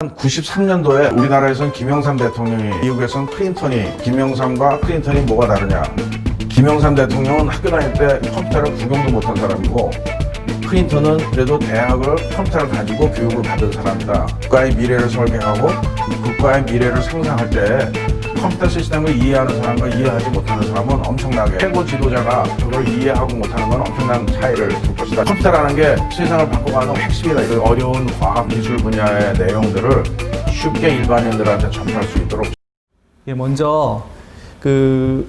93년도에 우리나라에선 김영삼 대통령이 미국에선 클린턴이 김영삼과 클린턴이 뭐가 다르냐? 김영삼 대통령은 학교 다닐 때 컴퓨터를 구경도 못한 사람이고 클린턴은 그래도 대학을 컴퓨터를 가지고 교육을 받은 사람이다. 국가의 미래를 설계하고 국가의 미래를 상상할 때 컴퓨터 시스템을 이해하는 사람과 이해하지 못하는 사람은 엄청나게 최고 지도자가 그걸 이해하고 못하는 건 엄청난 차이를 줄 것이다. 컴퓨터라는 게 세상을 바꿔가는 핵심이다. 이 어려운 과학 기술 분야의 내용들을 쉽게 일반인들한테 전할 수 있도록 예, 먼저 그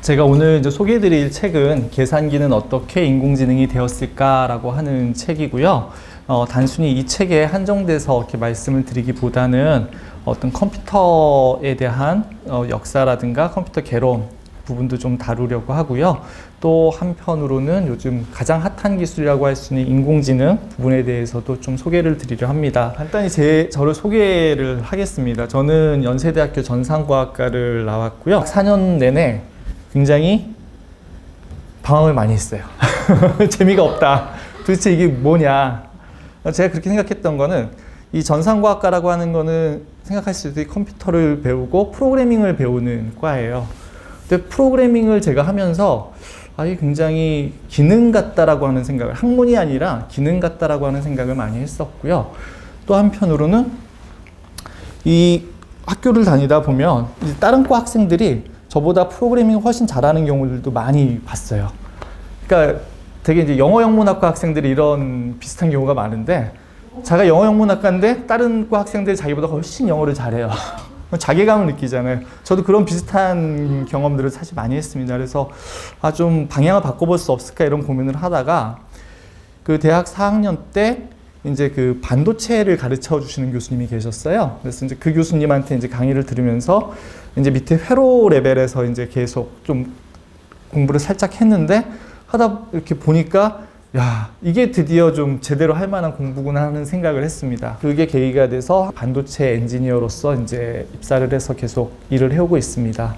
제가 오늘 이제 소개해드릴 책은 계산기는 어떻게 인공지능이 되었을까라고 하는 책이고요. 어, 단순히 이 책에 한정돼서 이렇게 말씀을 드리기보다는 어떤 컴퓨터에 대한 어, 역사라든가 컴퓨터 개론 부분도 좀 다루려고 하고요. 또 한편으로는 요즘 가장 핫한 기술이라고 할 수 있는 인공지능 부분에 대해서도 좀 소개를 드리려 합니다. 간단히 제 저를 소개를 하겠습니다. 저는 연세대학교 전산과학과를 나왔고요. 4년 내내 굉장히 방황을 많이 했어요. 재미가 없다. 도대체 이게 뭐냐? 제가 그렇게 생각했던 거는 이 전산과학과라고 하는 거는 생각하실 때 컴퓨터를 배우고 프로그래밍을 배우는 과예요. 근데 프로그래밍을 제가 하면서 아, 이게 굉장히 기능 같다라고 하는 생각을 학문이 아니라 기능 같다라고 하는 생각을 많이 했었고요. 또 한편으로는 이 학교를 다니다 보면 다른 과 학생들이 저보다 프로그래밍 훨씬 잘하는 경우들도 많이 봤어요. 그러니까 되게 이제 영어 영문학과 학생들이 이런 비슷한 경우가 많은데 제가 영어 영문학과인데 다른 과 학생들이 자기보다 훨씬 영어를 잘해요. 자괴감을 느끼잖아요. 저도 그런 비슷한 경험들을 사실 많이 했습니다. 그래서 아 좀 방향을 바꿔볼 수 없을까 이런 고민을 하다가 그 대학 4학년 때 이제 그 반도체를 가르쳐 주시는 교수님이 계셨어요. 그래서 이제 그 교수님한테 이제 강의를 들으면서 이제 밑에 회로 레벨에서 이제 계속 좀 공부를 살짝 했는데 하다 이렇게 보니까 야 이게 드디어 좀 제대로 할 만한 공부구나 하는 생각을 했습니다. 그게 계기가 돼서 반도체 엔지니어로서 이제 입사를 해서 계속 일을 해오고 있습니다.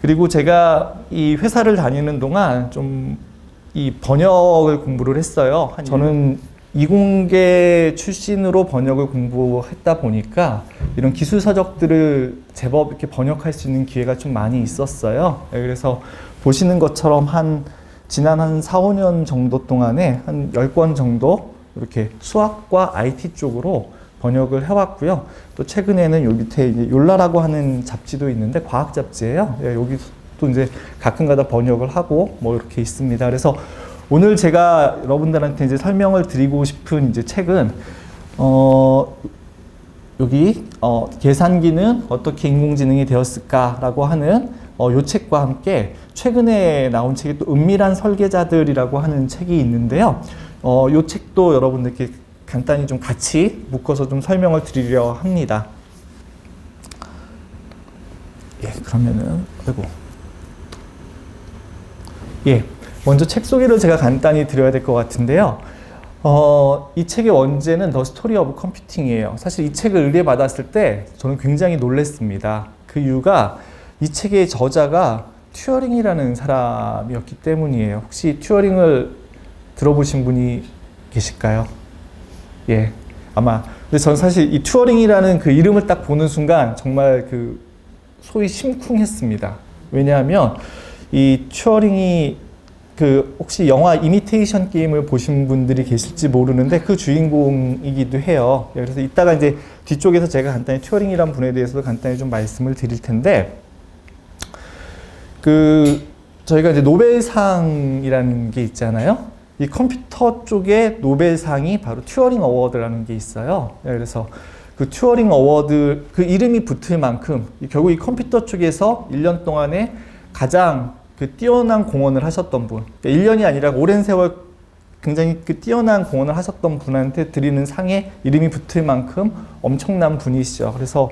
그리고 제가 이 회사를 다니는 동안 좀 이 번역을 공부를 했어요. 한 저는 이공계 출신으로 번역을 공부했다 보니까 이런 기술 서적들을 제법 이렇게 번역할 수 있는 기회가 좀 많이 있었어요. 네, 그래서 보시는 것처럼 한 지난 한 4, 5년 정도 동안에 한 10권 정도 이렇게 수학과 IT 쪽으로 번역을 해왔고요. 또 최근에는 여기 밑에 이제 욜라라고 하는 잡지도 있는데 과학 잡지예요. 예, 여기 또 이제 가끔가다 번역을 하고 뭐 이렇게 있습니다. 그래서 오늘 제가 여러분들한테 이제 설명을 드리고 싶은 이제 책은 어 여기 어 계산기는 어떻게 인공지능이 되었을까라고 하는 어, 요 책과 함께 최근에 나온 책이 또 은밀한 설계자들이라고 하는 책이 있는데요. 어, 요 책도 여러분들께 간단히 좀 같이 묶어서 좀 설명을 드리려 합니다. 예, 그러면은 아이고. 예, 먼저 책 소개를 제가 간단히 드려야 될 것 같은데요. 어, 이 책의 원제는 더 스토리 오브 컴퓨팅이에요. 사실 이 책을 의뢰받았을 때 저는 굉장히 놀랐습니다. 그 이유가 이 책의 저자가 튜어링이라는 사람이었기 때문이에요. 혹시 튜어링을 들어보신 분이 계실까요? 예, 아마. 근데 전 사실 이 튜어링이라는 그 이름을 딱 보는 순간 정말 그 소위 심쿵했습니다. 왜냐하면 이 튜어링이 그 혹시 영화 이미테이션 게임을 보신 분들이 계실지 모르는데 그 주인공이기도 해요. 예, 그래서 이따가 이제 뒤쪽에서 제가 간단히 튜어링이란 분에 대해서도 간단히 좀 말씀을 드릴 텐데 그 저희가 이제 노벨상이라는 게 있잖아요. 이 컴퓨터 쪽에 노벨상이 바로 튜어링 어워드라는 게 있어요. 예, 그래서 그 튜어링 어워드 그 이름이 붙을 만큼 이 결국 이 컴퓨터 쪽에서 1년 동안에 가장 그 뛰어난 공헌을 하셨던 분, 1년이 아니라 오랜 세월 굉장히 그 뛰어난 공헌을 하셨던 분한테 드리는 상에 이름이 붙을 만큼 엄청난 분이시죠. 그래서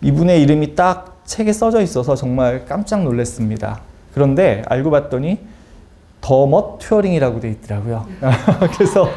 이분의 이름이 딱 책에 써져 있어서 정말 깜짝 놀랐습니다. 그런데 알고 봤더니 더머 튜어링이라고 돼 있더라고요. 그래서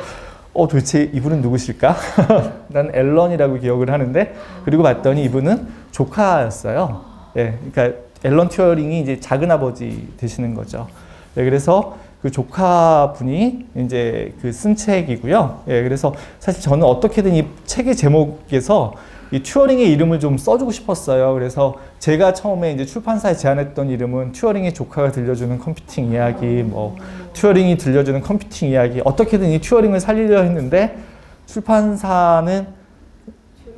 어 도대체 이분은 누구실까? 난 앨런이라고 기억을 하는데 그리고 봤더니 이분은 조카였어요. 예, 그러니까 앨런 튜어링이 이제 작은 아버지 되시는 거죠. 네, 그래서 그 조카분이 이제 그 쓴 책이고요. 예, 그래서 사실 저는 어떻게든 이 책의 제목에서 이 튜어링의 이름을 좀 써주고 싶었어요. 그래서 제가 처음에 이제 출판사에 제안했던 이름은 튜어링의 조카가 들려주는 컴퓨팅 이야기, 뭐 튜어링이 들려주는 컴퓨팅 이야기, 어떻게든 이 튜어링을 살리려 했는데 출판사는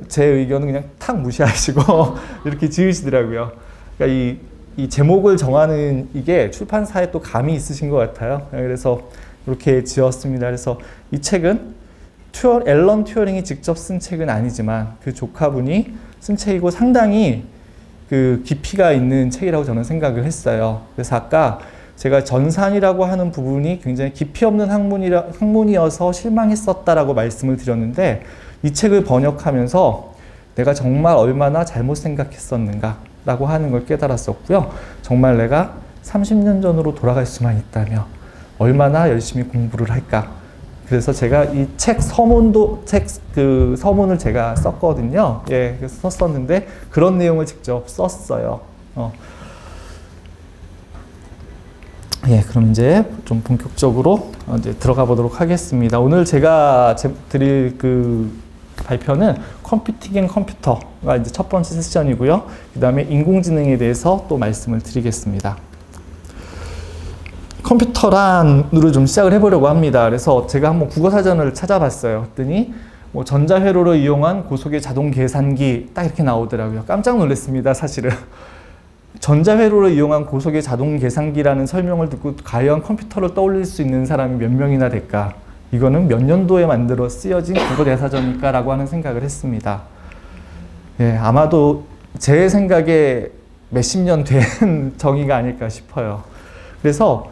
제 의견은 그냥 탁 무시하시고 이렇게 지으시더라고요. 그러니까 이, 이 제목을 정하는 이게 출판사에 또 감이 있으신 것 같아요. 그래서 이렇게 지었습니다. 그래서 이 책은 튜어, 앨런 튜어링이 직접 쓴 책은 아니지만 그 조카분이 쓴 책이고 상당히 그 깊이가 있는 책이라고 저는 생각을 했어요. 그래서 아까 제가 전산이라고 하는 부분이 굉장히 깊이 없는 학문이라, 학문이어서 실망했었다라고 말씀을 드렸는데 이 책을 번역하면서 내가 정말 얼마나 잘못 생각했었는가라고 하는 걸 깨달았었고요. 정말 내가 30년 전으로 돌아갈 수만 있다면 얼마나 열심히 공부를 할까. 그래서 제가 이 책 서문도 책 그 서문을 제가 썼거든요. 예, 그래서 썼었는데 그런 내용을 직접 썼어요. 어. 예, 그럼 이제 좀 본격적으로 어, 이제 들어가 보도록 하겠습니다. 오늘 제가 제- 드릴 그 발표는 컴퓨팅 앤 컴퓨터가 이제 첫 번째 세션이고요. 그 다음에 인공지능에 대해서 또 말씀을 드리겠습니다. 컴퓨터란으로 좀 시작을 해보려고 합니다. 그래서 제가 한번 국어 사전을 찾아봤어요. 그랬더니 뭐 전자회로를 이용한 고속의 자동 계산기 딱 이렇게 나오더라고요. 깜짝 놀랐습니다, 사실은. 전자회로를 이용한 고속의 자동 계산기라는 설명을 듣고 과연 컴퓨터를 떠올릴 수 있는 사람이 몇 명이나 될까? 이거는 몇 년도에 만들어 쓰여진 국어 대사전일까 라고 하는 생각을 했습니다. 예, 아마도 제 생각에 몇십 년 된 정의가 아닐까 싶어요. 그래서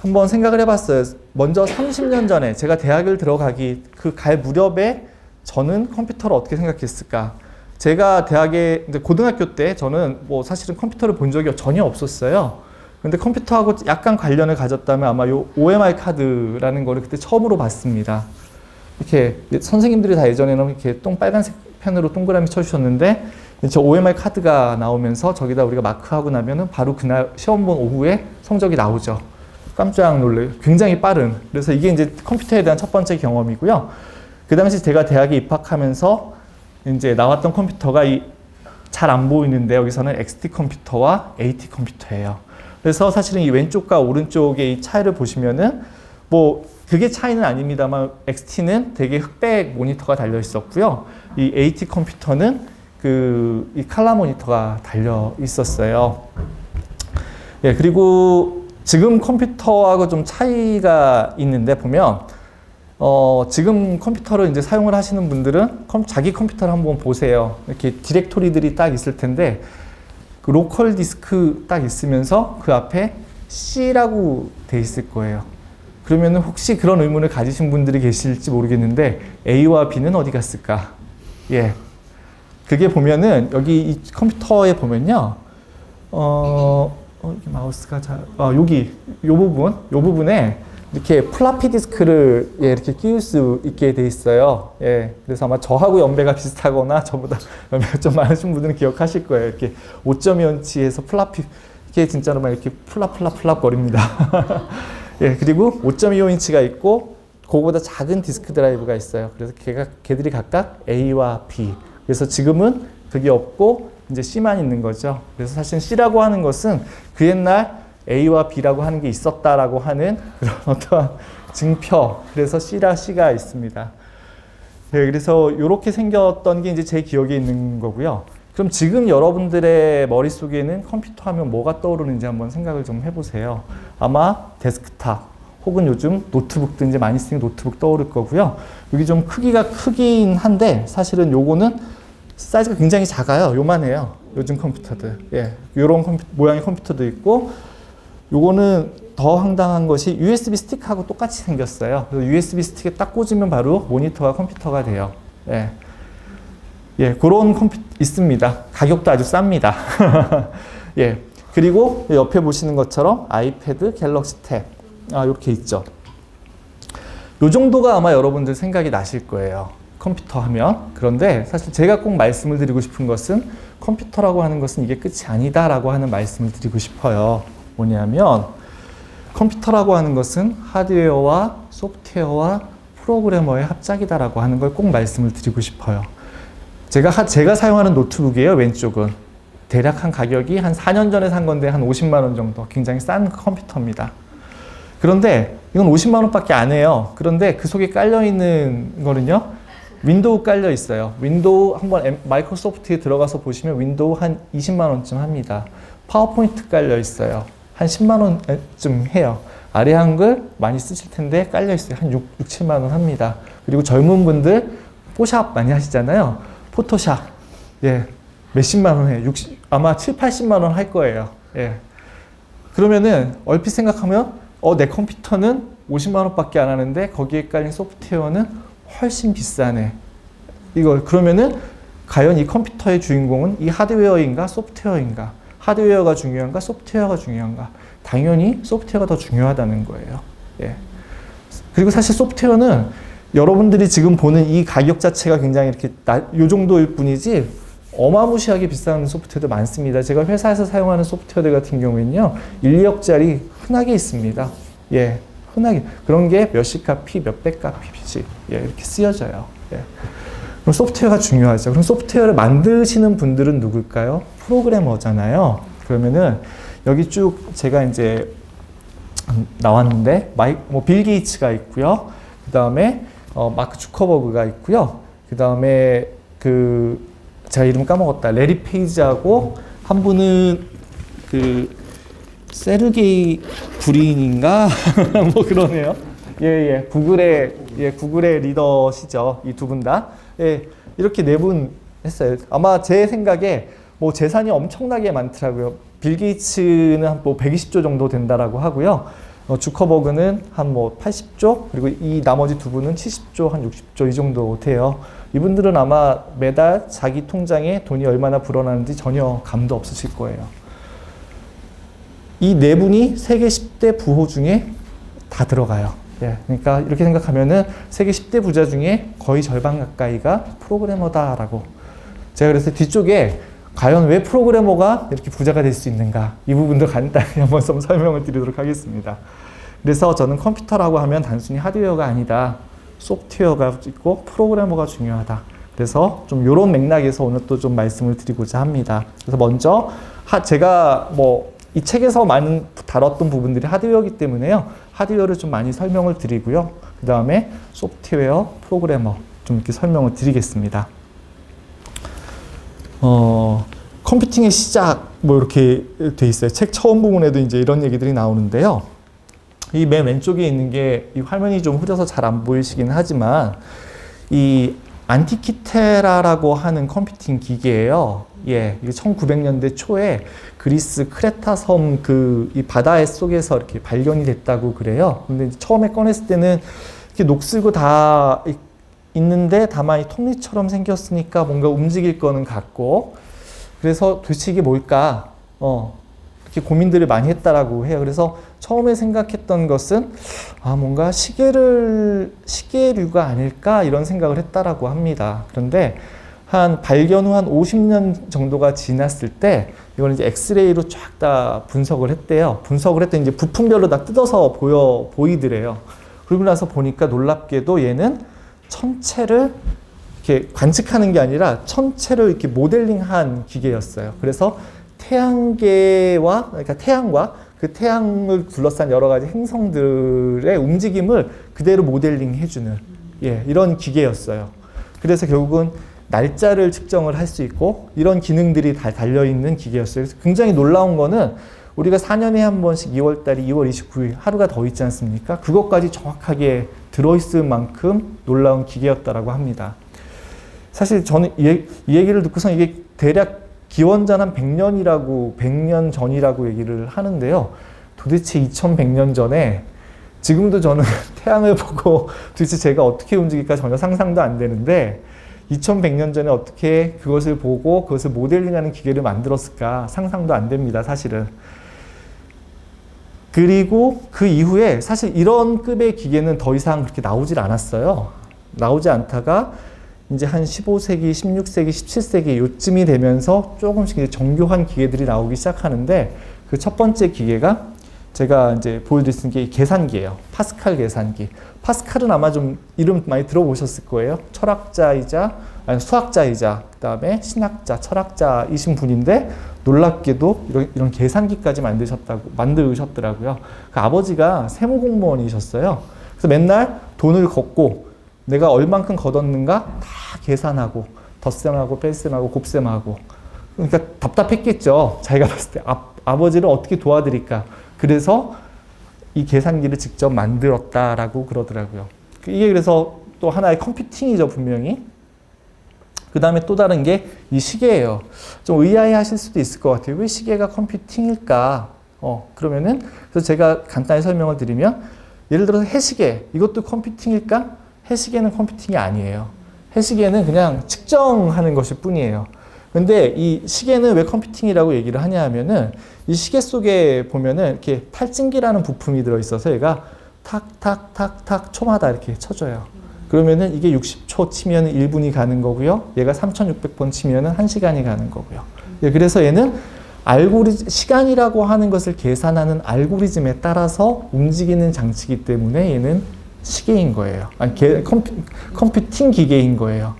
한번 생각을 해봤어요. 먼저 30년 전에 제가 대학을 들어가기 그 갈 무렵에 저는 컴퓨터를 어떻게 생각했을까? 제가 대학에 고등학교 때 저는 뭐 사실은 컴퓨터를 본 적이 전혀 없었어요. 근데 컴퓨터하고 약간 관련을 가졌다면 아마 요 OMR 카드라는 거를 그때 처음으로 봤습니다. 이렇게 선생님들이 다 예전에는 이렇게 똥 빨간색 펜으로 동그라미 쳐주셨는데 저 OMR 카드가 나오면서 저기다 우리가 마크하고 나면은 바로 그날 시험 본 오후에 성적이 나오죠. 깜짝 놀래요. 굉장히 빠른. 그래서 이게 이제 컴퓨터에 대한 첫 번째 경험이고요. 그 당시 제가 대학에 입학하면서 이제 나왔던 컴퓨터가 이잘안 보이는데 여기서는 XT 컴퓨터와 AT 컴퓨터예요. 그래서 사실은 이 왼쪽과 오른쪽의 이 차이를 보시면은 뭐 그게 차이는 아닙니다만 XT는 되게 흑백 모니터가 달려 있었고요. 이 AT 컴퓨터는 그 이 칼라 모니터가 달려 있었어요. 예, 그리고 지금 컴퓨터하고 좀 차이가 있는데 보면 어, 지금 컴퓨터를 이제 사용을 하시는 분들은 컴- 자기 컴퓨터를 한번 보세요. 이렇게 디렉토리들이 딱 있을 텐데 그 로컬 디스크 딱 있으면서 그 앞에 C라고 돼 있을 거예요. 그러면 혹시 그런 의문을 가지신 분들이 계실지 모르겠는데 A와 B는 어디 갔을까? 예. 그게 보면은 여기 이 컴퓨터에 보면요. 어, 어 이게 마우스가 잘, 아, 여기, 요 부분, 요 부분에 이렇게 플라피 디스크를 예, 이렇게 끼울 수 있게 돼 있어요. 예, 그래서 아마 저하고 연배가 비슷하거나 저보다 연배가 좀 많으신 분들은 기억하실 거예요. 이렇게 5.2인치에서 플라피, 이게 진짜로 막 이렇게 플랍플랍플랍 거립니다. 예, 그리고 5.25인치가 있고, 그거보다 작은 디스크 드라이브가 있어요. 그래서 걔가, 걔들이 각각 A와 B. 그래서 지금은 그게 없고, 이제 C만 있는 거죠. 그래서 사실 C라고 하는 것은 그 옛날 A와 B라고 하는 게 있었다라고 하는 그런 어떠한 증표. 그래서 C라 C가 있습니다. 네, 그래서 이렇게 생겼던 게 이제 제 기억에 있는 거고요. 그럼 지금 여러분들의 머릿속에는 컴퓨터 하면 뭐가 떠오르는지 한번 생각을 좀 해보세요. 아마 데스크탑 혹은 요즘 노트북도 이제 많이 쓰는 노트북 떠오를 거고요. 여기 좀 크기가 크긴 한데 사실은 요거는 사이즈가 굉장히 작아요. 요만해요. 요즘 컴퓨터들. 예. 요런 컴퓨, 모양의 컴퓨터도 있고 요거는 더 황당한 것이 USB 스틱하고 똑같이 생겼어요. 그래서 USB 스틱에 딱 꽂으면 바로 모니터와 컴퓨터가 돼요. 예. 예, 그런 컴퓨터 있습니다. 가격도 아주 쌉니다. 예. 그리고 옆에 보시는 것처럼 아이패드, 갤럭시 탭. 아, 이렇게 있죠. 요 정도가 아마 여러분들 생각이 나실 거예요. 컴퓨터 하면. 그런데 사실 제가 꼭 말씀을 드리고 싶은 것은 컴퓨터라고 하는 것은 이게 끝이 아니다라고 하는 말씀을 드리고 싶어요. 뭐냐면 컴퓨터라고 하는 것은 하드웨어와 소프트웨어와 프로그래머의 합작이다라고 하는 걸 꼭 말씀을 드리고 싶어요. 제가 하- 제가 사용하는 노트북이에요. 왼쪽은 대략 한 가격이 한 4년 전에 산 건데 한 50만 원 정도 굉장히 싼 컴퓨터입니다. 그런데 이건 50만 원밖에 안 해요. 그런데 그 속에 깔려 있는 거는요. 윈도우 깔려 있어요. 윈도우 한번 엠- 마이크로소프트에 들어가서 보시면 윈도우 한 20만 원쯤 합니다. 파워포인트 깔려 있어요. 한 10만 원쯤 해요. 아래 한글 많이 쓰실 텐데 깔려 있어요. 한 6, 6 7만 원 합니다. 그리고 젊은 분들 포샵 많이 하시잖아요. 포토샵. 예. 몇십만 원 해요. 60, 아마 7, 80만 원 할 거예요. 예. 그러면은 얼핏 생각하면 어, 내 컴퓨터는 50만 원밖에 안 하는데 거기에 깔린 소프트웨어는 훨씬 비싸네. 이걸 그러면은 과연 이 컴퓨터의 주인공은 이 하드웨어인가 소프트웨어인가? 하드웨어가 중요한가 소프트웨어가 중요한가? 당연히 소프트웨어가 더 중요하다는 거예요. 예. 그리고 사실 소프트웨어는 여러분들이 지금 보는 이 가격 자체가 굉장히 이렇게 나, 요 정도일 뿐이지 어마무시하게 비싼 소프트웨어도 많습니다. 제가 회사에서 사용하는 소프트웨어들 같은 경우에는요, 1, 2억짜리 흔하게 있습니다. 예, 흔하게. 그런 게 몇십 카피, 몇백 카피씩 예, 이렇게 쓰여져요. 예. 그럼 소프트웨어가 중요하죠. 그럼 소프트웨어를 만드시는 분들은 누굴까요? 프로그래머잖아요. 그러면은 여기 쭉 제가 이제 나왔는데 마이 뭐빌 게이츠가 있고요. 그 다음에 어, 마크 주커버그가 있고요. 그 다음에 그 제가 이름 까먹었다. 레리 페이지하고 한 분은 그 세르게이 브린인가 뭐 그러네요. 예예 예. 구글의 예 구글의 리더시죠. 이 두 분 다. 예 이렇게 네 분 했어요. 아마 제 생각에 뭐 재산이 엄청나게 많더라고요. 빌 게이츠는 한 뭐 120조 정도 된다라고 하고요. 어, 주커버그는 한 뭐 80조 그리고 이 나머지 두 분은 70조 한 60조 이 정도 돼요. 이분들은 아마 매달 자기 통장에 돈이 얼마나 불어나는지 전혀 감도 없으실 거예요. 이 네 분이 세계 10대 부호 중에 다 들어가요. 예, 그러니까 이렇게 생각하면은 세계 10대 부자 중에 거의 절반 가까이가 프로그래머다라고. 제가 그래서 뒤쪽에 과연 왜 프로그래머가 이렇게 부자가 될 수 있는가 이 부분도 간단히 한번 좀 설명을 드리도록 하겠습니다. 그래서 저는 컴퓨터라고 하면 단순히 하드웨어가 아니다. 소프트웨어가 있고 프로그래머가 중요하다. 그래서 좀 이런 맥락에서 오늘 또 좀 말씀을 드리고자 합니다. 그래서 먼저 하, 제가 뭐 이 책에서 많은 다뤘던 부분들이 하드웨어이기 때문에요. 하드웨어를 좀 많이 설명을 드리고요. 그 다음에 소프트웨어, 프로그래머 좀 이렇게 설명을 드리겠습니다. 어, 컴퓨팅의 시작 뭐 이렇게 돼 있어요. 책 처음 부분에도 이제 이런 얘기들이 나오는데요. 이 맨 왼쪽에 있는 게 이 화면이 좀 흐려서 잘 안 보이시긴 하지만 이 안티키테라라고 하는 컴퓨팅 기계예요. 예, 이게 1900년대 초에 그리스 크레타 섬 그 이 바다 속에서 이렇게 발견이 됐다고 그래요. 근데 처음에 꺼냈을 때는 이렇게 녹슬고 다 이- 있는데 다만 이 톱니처럼 생겼으니까 뭔가 움직일 거는 같고 그래서 도대체 이게 뭘까? 어, 이렇게 고민들을 많이 했다라고 해요. 그래서 처음에 생각했던 것은 아 뭔가 시계를 시계류가 아닐까 이런 생각을 했다라고 합니다. 그런데 한 발견 후 한 50년 정도가 지났을 때 이걸 이제 엑스레이로 쫙 다 분석을 했대요. 분석을 했더니 이제 부품별로 다 뜯어서 보여 보이더래요. 그러고 나서 보니까 놀랍게도 얘는 천체를 이렇게 관측하는 게 아니라 천체를 이렇게 모델링한 기계였어요. 그래서 태양계와 그러니까 태양과 그 태양을 둘러싼 여러 가지 행성들의 움직임을 그대로 모델링 해주는 예, 이런 기계였어요. 그래서 결국은 날짜를 측정을 할 수 있고 이런 기능들이 다 달려 있는 기계였어요. 그래서 굉장히 놀라운 거는 우리가 4년에 한 번씩 2월 달이 2월 29일 하루가 더 있지 않습니까? 그것까지 정확하게 들어있을 만큼 놀라운 기계였다라고 합니다. 사실 저는 이, 얘기를 듣고서 이게 대략 기원전 한 100년이라고 100년 전이라고 얘기를 하는데요. 도대체 2100년 전에 지금도 저는 태양을 보고 도대체 제가 어떻게 움직일까 전혀 상상도 안 되는데 2100년 전에 어떻게 그것을 보고 그것을 모델링하는 기계를 만들었을까 상상도 안 됩니다, 사실은. 그리고 그 이후에 사실 이런 급의 기계는 더 이상 그렇게 나오질 않았어요. 나오지 않다가 이제 한 15세기, 16세기, 17세기 요쯤이 되면서 조금씩 이제 정교한 기계들이 나오기 시작하는데 그 첫 번째 기계가 제가 이제 보여드릴 게 계산기예요. 파스칼 계산기. 파스칼은 아마 좀 이름 많이 들어보셨을 거예요. 철학자이자 아니 수학자이자 그다음에 신학자, 철학자이신 분인데 놀랍게도 이런, 이런 계산기까지 만드셨다고 만드셨더라고요. 그 아버지가 세무 공무원이셨어요. 그래서 맨날 돈을 걷고 내가 얼만큼 걷었는가 다 계산하고 덧셈하고 뺄셈하고 곱셈하고 그러니까 답답했겠죠. 자기가 봤을 때 아, 아버지를 어떻게 도와드릴까. 그래서 이 계산기를 직접 만들었다라고 그러더라고요. 이게 그래서 또 하나의 컴퓨팅이죠, 분명히. 그 다음에 또 다른 게 이 시계예요. 좀 의아해 하실 수도 있을 것 같아요. 왜 시계가 컴퓨팅일까? 어, 그러면은, 그래서 제가 간단히 설명을 드리면, 예를 들어서 해시계, 이것도 컴퓨팅일까? 해시계는 컴퓨팅이 아니에요. 해시계는 그냥 측정하는 것일 뿐이에요. 근데 이 시계는 왜 컴퓨팅이라고 얘기를 하냐 하면은 이 시계 속에 보면은 이렇게 탈진기라는 부품이 들어있어서 얘가 탁탁탁탁 초마다 이렇게 쳐줘요. 그러면은 이게 60초 치면 1분이 가는 거고요. 얘가 3600번 치면은 1시간이 가는 거고요. 예, 그래서 얘는 알고리즘, 시간이라고 하는 것을 계산하는 알고리즘에 따라서 움직이는 장치이기 때문에 얘는 시계인 거예요. 아니, 게, 컴퓨, 컴퓨팅 기계인 거예요.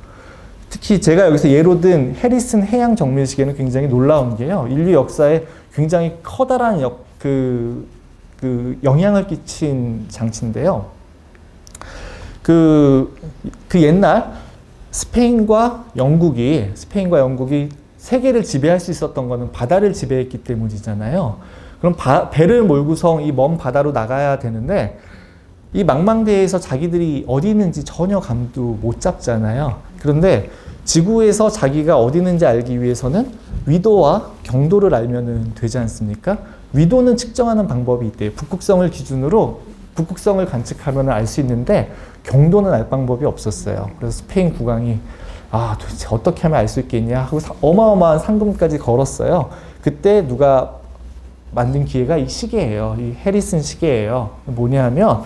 특히 제가 여기서 예로 든 해리슨 해양 정밀 시계는 굉장히 놀라운 게요. 인류 역사에 굉장히 커다란 역, 그, 그 영향을 끼친 장치인데요. 그, 그 옛날 스페인과 영국이, 스페인과 영국이 세계를 지배할 수 있었던 거는 바다를 지배했기 때문이잖아요. 그럼 바, 배를 몰고서 이 먼 바다로 나가야 되는데 이 망망대해에서 자기들이 어디 있는지 전혀 감도 못 잡잖아요. 그런데 지구에서 자기가 어디 있는지 알기 위해서는 위도와 경도를 알면 되지 않습니까? 위도는 측정하는 방법이 있대요. 북극성을 기준으로 북극성을 관측하면 알 수 있는데 경도는 알 방법이 없었어요. 그래서 스페인 국왕이 아 도대체 어떻게 하면 알 수 있겠냐 하고 사- 어마어마한 상금까지 걸었어요. 그때 누가 만든 기계가 이 시계예요. 이 해리슨 시계예요. 뭐냐면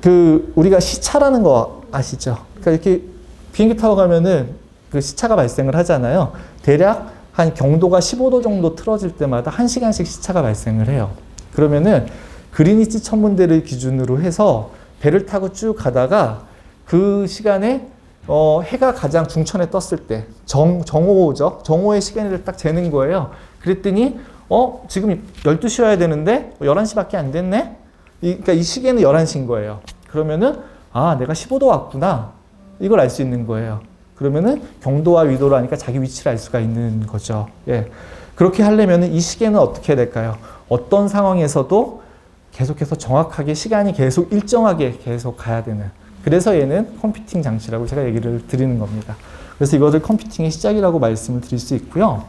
그 우리가 시차라는 거 아시죠? 그러니까 이렇게 비행기 타고 가면은 그 시차가 발생을 하잖아요. 대략 한 경도가 15도 정도 틀어질 때마다 1시간씩 시차가 발생을 해요. 그러면은 그리니치 천문대를 기준으로 해서 배를 타고 쭉 가다가 그 시간에 어, 해가 가장 중천에 떴을 때 정, 정오죠. 정오의 시간을 딱 재는 거예요. 그랬더니 어 지금 12시여야 되는데 11시밖에 안 됐네? 이, 그러니까 이 시계는 11시인 거예요. 그러면은 아 내가 15도 왔구나. 이걸 알 수 있는 거예요. 그러면은 경도와 위도를 하니까 자기 위치를 알 수가 있는 거죠. 예. 그렇게 하려면은 이 시계는 어떻게 해야 될까요? 어떤 상황에서도 계속해서 정확하게 시간이 계속 일정하게 계속 가야 되는. 그래서 얘는 컴퓨팅 장치라고 제가 얘기를 드리는 겁니다. 그래서 이것을 컴퓨팅의 시작이라고 말씀을 드릴 수 있고요.